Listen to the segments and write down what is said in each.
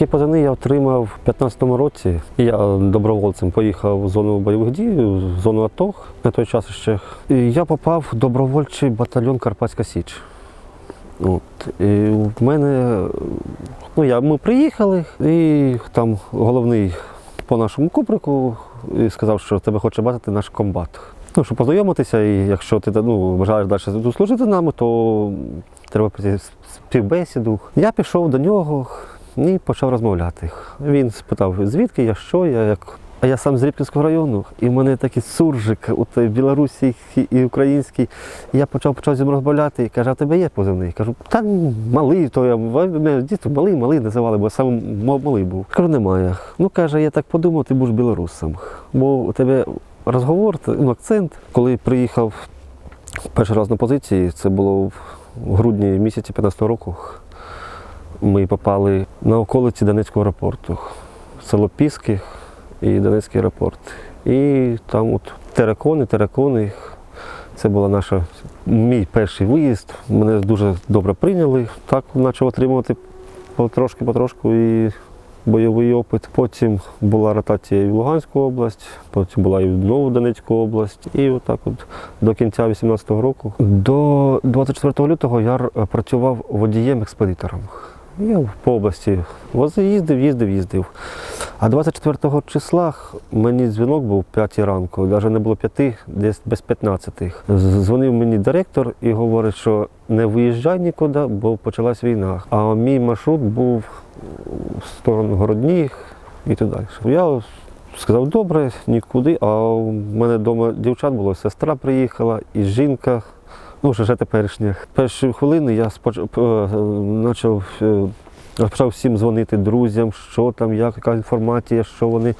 Такий позивний я отримав в 15-му році. Я добровольцем поїхав в зону бойових дій, в зону АТО на той час ще. І я попав в добровольчий батальйон Карпатська Січ. От. І в мене, ну, я, ми приїхали, і там головний по нашому куприку сказав, що тебе хоче бачити наш комбат. Ну, щоб познайомитися, і якщо ти ну, бажаєш далі служити з нами, то треба прийти співбесіду. Я пішов до нього і почав розмовляти. Він спитав, звідки я, що я, як. А я сам з Рібкінського району, і в мене такий суржик той білоруський і український. Я почав почав з ним розмовляти і каже, а тебе є позивний? Кажу, та малий, то я діти малий, малий називали, бо сам малий був. Кажу, немає. Ну каже, я так подумав, ти будеш білорусом. Бо у тебе розговор, ну, акцент. Коли приїхав перший раз на позиції, це було в грудні місяці 15-го року. Ми попали на околиці Донецького аеропорту, село Піски і Донецький аеропорт. І там от теракони, теракони. Це була наша мій перший виїзд. Мене дуже добре прийняли. Так почав отримувати потрошки, потрошку і бойовий опит. Потім була ротація і в Луганську область, потім була і в Нову Донецьку область. І отак от до кінця 18-го року. До 24 лютого я працював водієм-експедитором. Я по області їздив, їздив, їздив. А 24 числа мені дзвінок був 5 ранку, навіть не було 5, десь без 15. З- Дзвонив мені директор і говорить, що не виїжджай нікуди, бо почалась війна. А мій маршрут був в сторону Городніх і так далі. Я сказав, добре, нікуди. А у мене вдома дівчат було, сестра приїхала і жінка. Ну, вже теперішня. Перші хвилини я споч... е, почав, е, почав всім дзвонити друзям, що там, як, яка інформація, що вони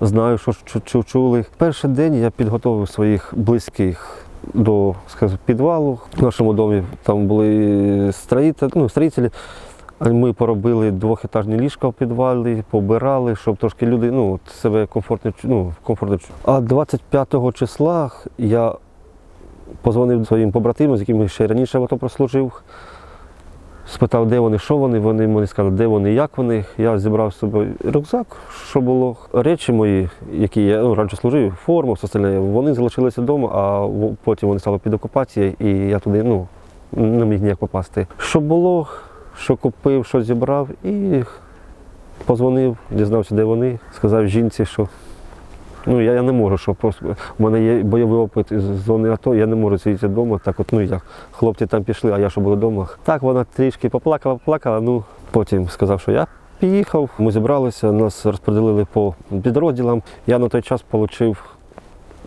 знають, що, чули. Перший день я підготовив своїх близьких до скажімо, підвалу. В нашому домі там були строїтелі, ну, строїтелі. Ми поробили двохетажні ліжка в підвалі, побирали, щоб трошки люди ну, себе комфортно, ну, комфортно А 25 числа я позвонив своїм побратимам, з якими ще раніше в АТО прослужив. Спитав, де вони, що вони. Вони мені сказали, де вони, як вони. Я зібрав з собою рюкзак, що було. Речі мої, які я ну, раніше служив, форма, все остальне, вони залишилися вдома, а потім вони стали під окупацією, і я туди ну, не міг ніяк попасти. Що було, що купив, що зібрав, і позвонив, дізнався, де вони. Сказав жінці, що ну, я, я не можу, що просто у мене є бойовий опит із зони АТО, я не можу сидіти вдома. Так от, ну як хлопці там пішли, а я що був вдома. Так вона трішки поплакала, поплакала, ну потім сказав, що я приїхав, ми зібралися, нас розподілили по підрозділам. Я на той час отримав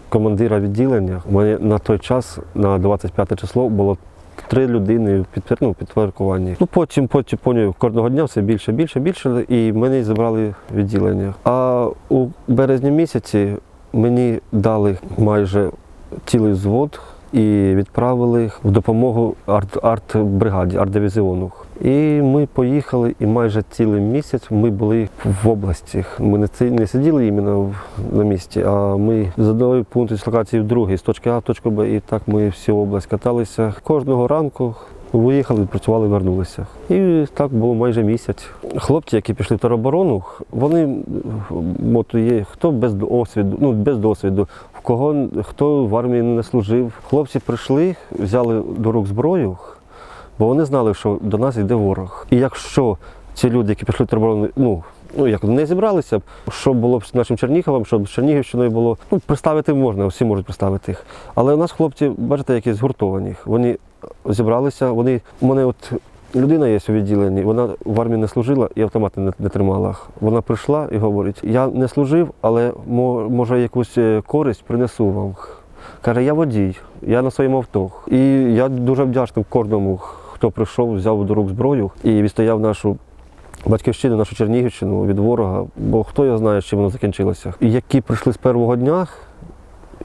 командира відділення. У мене на той час, на 25 число, було три людини під, ну, підпорядкування. Ну, потім, потім поняв, кожного дня все більше, більше, більше, і мене забрали відділення. А у березні місяці мені дали майже цілий взвод і відправили в допомогу арт- арт-бригаді, арт-дивізіону. І ми поїхали, і майже цілий місяць ми були в області. Ми не, не сиділи іменно в- на місці, а ми з одного пункту дислокації в другий, з точки А в точку Б, і так ми всю область каталися. Кожного ранку виїхали, працювали, вернулися. І так було майже місяць. Хлопці, які пішли в тероборону, вони от є хто без досвіду, ну без досвіду, кого хто в армії не служив. Хлопці прийшли, взяли до рук зброю, бо вони знали, що до нас йде ворог. І якщо ці люди, які пішли в тероборону, ну ну як не зібралися б, що було б з нашим Черніговом, щоб Чернігівщиною було. Ну, представити можна, всі можуть представити їх. Але у нас хлопці, бачите, які згуртовані. Вони зібралися, вони. Мене от людина є у відділенні, вона в армії не служила і автомат не, не тримала. Вона прийшла і говорить: я не служив, але може якусь е, користь принесу вам. Каже, я водій, я на своєму авто. І я дуже вдячний кожному, хто прийшов, взяв до рук зброю і відстояв нашу батьківщину, нашу Чернігівщину від ворога, бо хто його знає, чим воно закінчилося. І які прийшли з першого дня,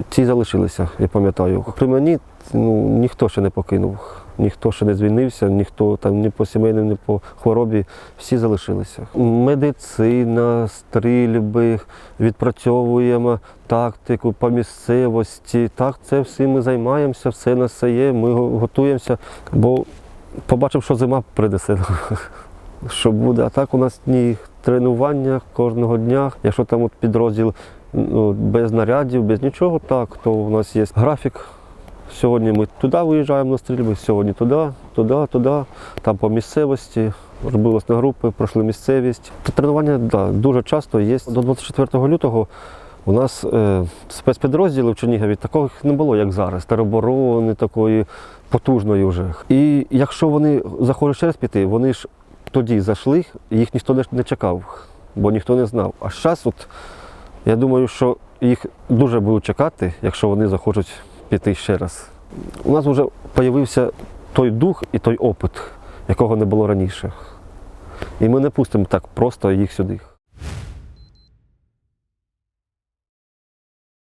ті залишилися, я пам'ятаю. При мені ну, ніхто ще не покинув, ніхто ще не звільнився, ніхто там ні по сімейним, ні по хворобі, всі залишилися. Медицина, стрільби, відпрацьовуємо тактику по місцевості. Так, це всім ми займаємося, все нас це є, ми готуємося, бо побачимо, що зима принесе. що буде. А так у нас ні тренування кожного дня. Якщо там от підрозділ ну, без нарядів, без нічого, так, то у нас є графік. Сьогодні ми туди виїжджаємо на стрільби, сьогодні туди, туди, туди, там по місцевості. Розбилось на групи, пройшли місцевість. Тренування да, дуже часто є. До 24 лютого у нас е, спецпідрозділи в Чернігові такого не було, як зараз. Тероборони такої потужної вже. І якщо вони захочуть ще раз піти, вони ж тоді зайшли, їх ніхто не, не чекав, бо ніхто не знав. А зараз, от, я думаю, що їх дуже будуть чекати, якщо вони захочуть піти ще раз. У нас вже з'явився той дух і той опит, якого не було раніше. І ми не пустимо так просто їх сюди.